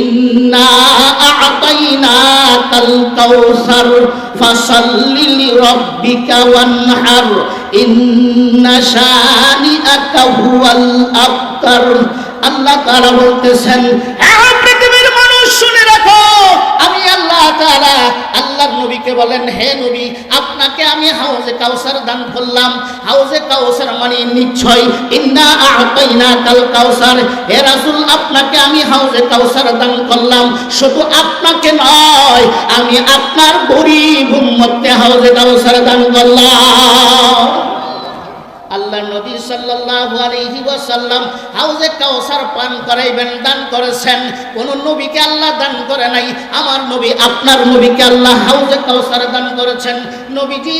ইন্না আ'তাইনাকাল কাউসার ফাসাল্লি লিরাব্বিকা ওয়ানহার, ইন্না শানিআকা হুয়াল আবতার। আল্লাহ তাআলা বলতেছেন হ্যাঁ পৃথিবীর মানুষ শুনে রাখো। আমি আল্লাহ তাআলা নবীকে বলেন, হে নবী, আপনাকে আমি হাউজে কাউসার দান করলাম। হাউজে কাউসার মানে নিশ্চয়, ইন্না আ'তাইনা কাল কাউসার। হে রাসূল, আপনাকে আমি হাউজে কাউসার দান করলাম। শুধু আপনাকে নয়, আমি আপনার গরিব উম্মতকে হাউজে কাউসার দান করলাম। হাউজে কাউসার পান করাইবেন, দান করেছেন। কোন নবীকে আল্লাহ দান করে নাই, আমার নবী আপনার নবীকে আল্লাহ হাউজে কাউসার দান করেছেন। নবীজি,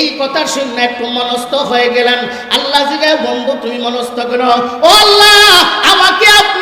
এই কথা শুনে একটু মনস্থ হয়ে গেলেন। আল্লাহ জিগায়, বন্ধু, তুমি মনস্থ করো। ও আল্লাহ, আমাকে আপনি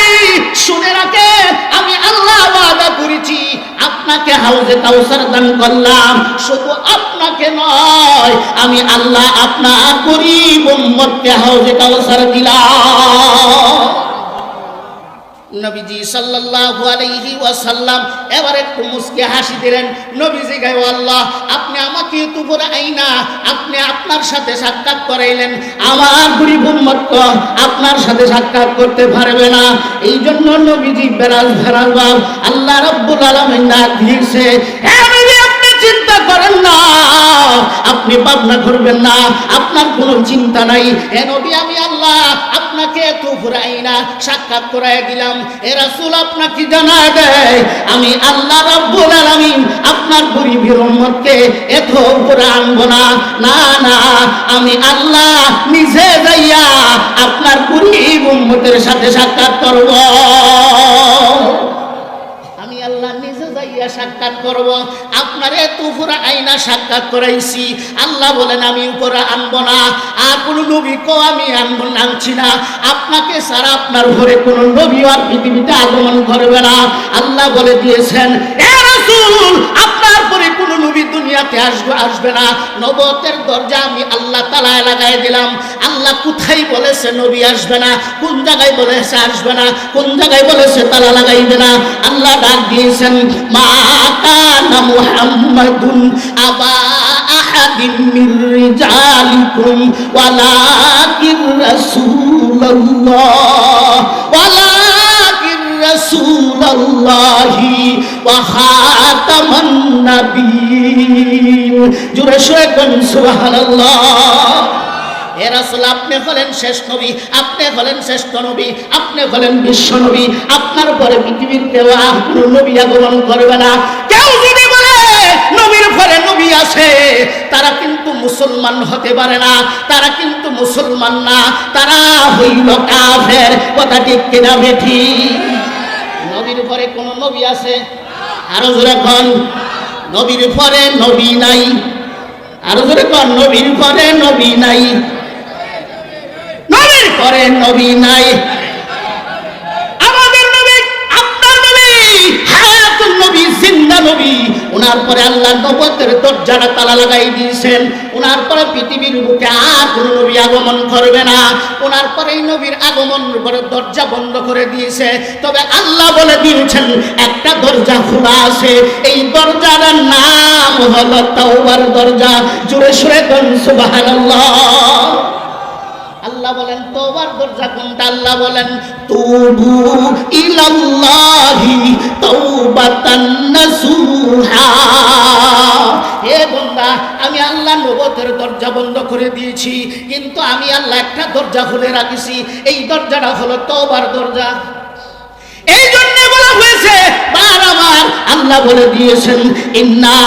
শুনে রাখে, আমি আল্লাহ ওয়াদা করেছি, আপনাকে হাউজে কাউসার দান করলাম, শুধু আপনাকে নয়, আমি আল্লাহ আপনার উম্মতকে হাউজে কাউসার দিলাম। নবীজি সাল্লাল্লাহু আলাইহি ওয়াসাল্লাম এবার একটু মুসকে হাসি দিলেন, নবীজি গায় আল্লাহ, আপনি আমাকে তুপুর আইনা, আপনি আপনার সাথে সাক্ষাৎ করাইলেন। আমার গরিব উম্মত আপনার সাথে সাক্ষাৎ করতে পারবে না। এই জন্য নবীজি বেরাজ ভেরাজ বাব আল্লাহ রাব্বুল আলামিন ডাক দিয়েছে চিন্তা করেন না, আপনি ভাবনা করবেন না, আপনার কোনো চিন্তা নাই। হে নবী, আমি আল্লাহ আপনাকে ঘুরাই না, সাক্ষাৎ করাই দিলাম। এ চুল আপনাকে জানা দেয়, আমি আল্লাহ রাব্বুল আলামিন আপনার গরিবের উম্মতকে এত উপরে না। না না, আমি আল্লাহ নিজে যাইয়া আপনার গরিব উম্মতের সাথে সাক্ষাৎ করব। সাক্ষাৎ করব। আপনার উপরে আইনা সাক্ষাৎ করাইছি। আল্লাহ বলেন, আমি উপরে আনব না। আর কোনো নবীকেও আমি আনব আনছি না। আপনাকে সারা আপনার ঘরে কোনো নবী আর পৃথিবীতে আগমন করবে না। আল্লাহ বলে দিয়েছেন, এ রাসূল আপনার পরে কোনো নবী দুনিয়াতে আসবে আসবে না। নবতের দরজা আমি আল্লাহ তালায় লাগাই দিলাম। আল্লাহ কোথায় বলেছে নবী আসবে না? কোন জায়গায় বলেছে আসবে না? কোন জায়গায় বলেছে তালা লাগাইবে না? আল্লাহ ডাক দিয়েছেন, মা মুহাম্মাদুন আবা আহাদিন মির রিজালিকুম ওয়ালাকিন রাসূলুল্লাহ ওয়ালাকিন রাসূলুল্লাহি ওয়া খাতামান নাবিয়্যিন। জোরে সরে কোন সুবহানাল্লাহ। এ রাসূল, আপনি হলেন শেষ নবী, আপনি হলেন শ্রেষ্ঠ নবী, আপনি হলেন বিশ্ব নবী, আপনার পরে পৃথিবীর কেউ কোনো নবী আগমন করবে না। কেউ যদি বলে, নবীর পরে নবী আছে, তারা কিন্তু মুসলমান হতে পারে না, তারা কিন্তু মুসলমান না, তারা হইল কাফের। কথা ঠিক কিনা নবীর পরে কোন নবী আছে? আরও জোরে কন, নবীর পরে নবী নাই। আরও জোরে কন, নবীর পরে নবী নাই। নবীর পরে নবী নাই। আমাদের নবী আপনার নবী হায়াতুল নবী, জিন্দা নবী। ওনার পরে আল্লাহ নবতের দরজাটা তালা লাগাই দিয়েছেন। ওনার পরে পৃথিবীর বুকে আর নবী আগমন করবে না। ওনার পরে এই নবীর আগমন করে দরজা বন্ধ করে দিয়েছে। তবে আল্লাহ বলে দিয়েছেন, একটা দরজা খোলা আছে। এই দরজার নাম হলো তাওবার দরজা। জুড়ে সুরে কোন সুবহানাল্লাহ। আল্লাহ বলেন তোবার দরজা কোনটা? আল্লাহ বলেন, তুবু ইলাল্লাহি। আমি আল্লাহ নবতের দরজা বন্ধ করে দিয়েছি, কিন্তু আমি আল্লাহ একটা দরজা খুলে রাখিছি, এই দরজাটা হলো তোবার দরজা। এই জন্য বলা হয়েছে বার আমার আল্লাহ বলে দিয়েছেন, ইন্না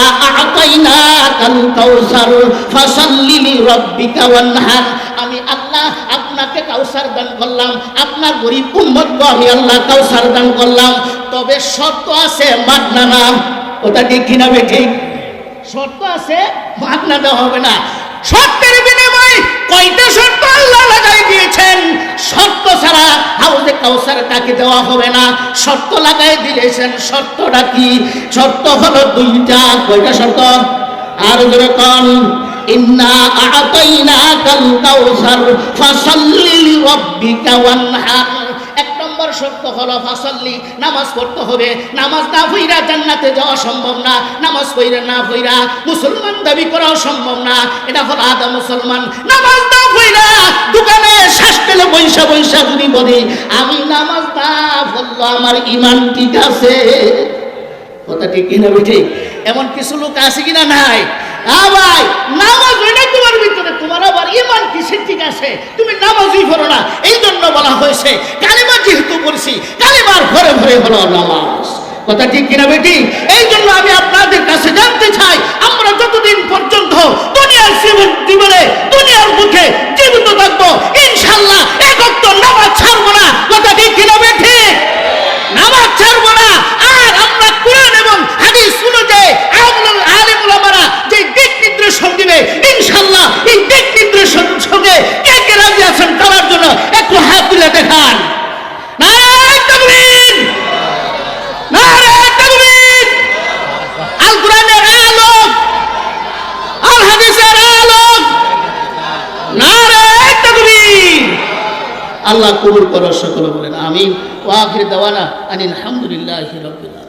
আতাইনা কাল কাউসার ফাসাল্লি লিরাব্বিকা ওয়ানহার আমি আল্লাহ আপনাকে কাউসার দান করলাম, আপনার গরিব উম্মতকে আমি আল্লাহ কাউসার দান করলাম। তবে শর্ত আছে মাননা না ওটা ঠিক কিনা ঠিক শর্ত আছে মাননা দেওয়া হবে না। শর্তের বিনিময়ে কয়টা শর্ত আল্লাহ লাগাই দিয়েছেন? শর্ত ছাড়া হাউজে কাউসার কাকে দেওয়া হবে না। শর্ত লাগাই দিয়েছেন শর্তটা কি? শর্ত হলো দুইটা। কয়টা শর্ত? আর যেরকম কন। ইন্না আতাইনা কাল কাউসার, ফাসাল্লি রব্বিকা ওয়ানহার নম্বর শর্ত হলো, ফাসাল্লি, নামাজ পড়তে হবে। নামাজ না পইরা জান্নাতে যাওয়া সম্ভব না। নামাজ পইরা না পইরা মুসলমান দাবি করাও সম্ভব না। এটা হলো আদা মুসলমান। নামাজ না পইরা দোকানে শ্বাস পেলে বৈশা বৈশা যদি বলি, আমি নামাজ না পড়ল, আমার ইমান ঠিক আছে। কথা ঠিক কিনা ঠিক এমন কিছু লোক আছে কিনা নাই? ভাই, নামাজ না তোমার ভিতরে, তোমার আবার ইমান কিসের ঠিক আছে? তুমি নামাজই পড়ো না। এই জন্য বলা হয়েছে বলছি কালিমার ঘরে ঘরে হলো নামাজ। কথা ঠিক কিনা বেটি? এই জন্য আমি আপনাদের কাছে জানতে চাই, আমরা যতদিন পর্যন্ত দুনিয়ার জীবনে দুনিয়ার মুখে জীবিত থাকব আল্লাহ কবুল করার সকল বলেন আমি ওয়াখির দাওয়ানা আনিল আলহামদুলিল্লাহ রাব্বিল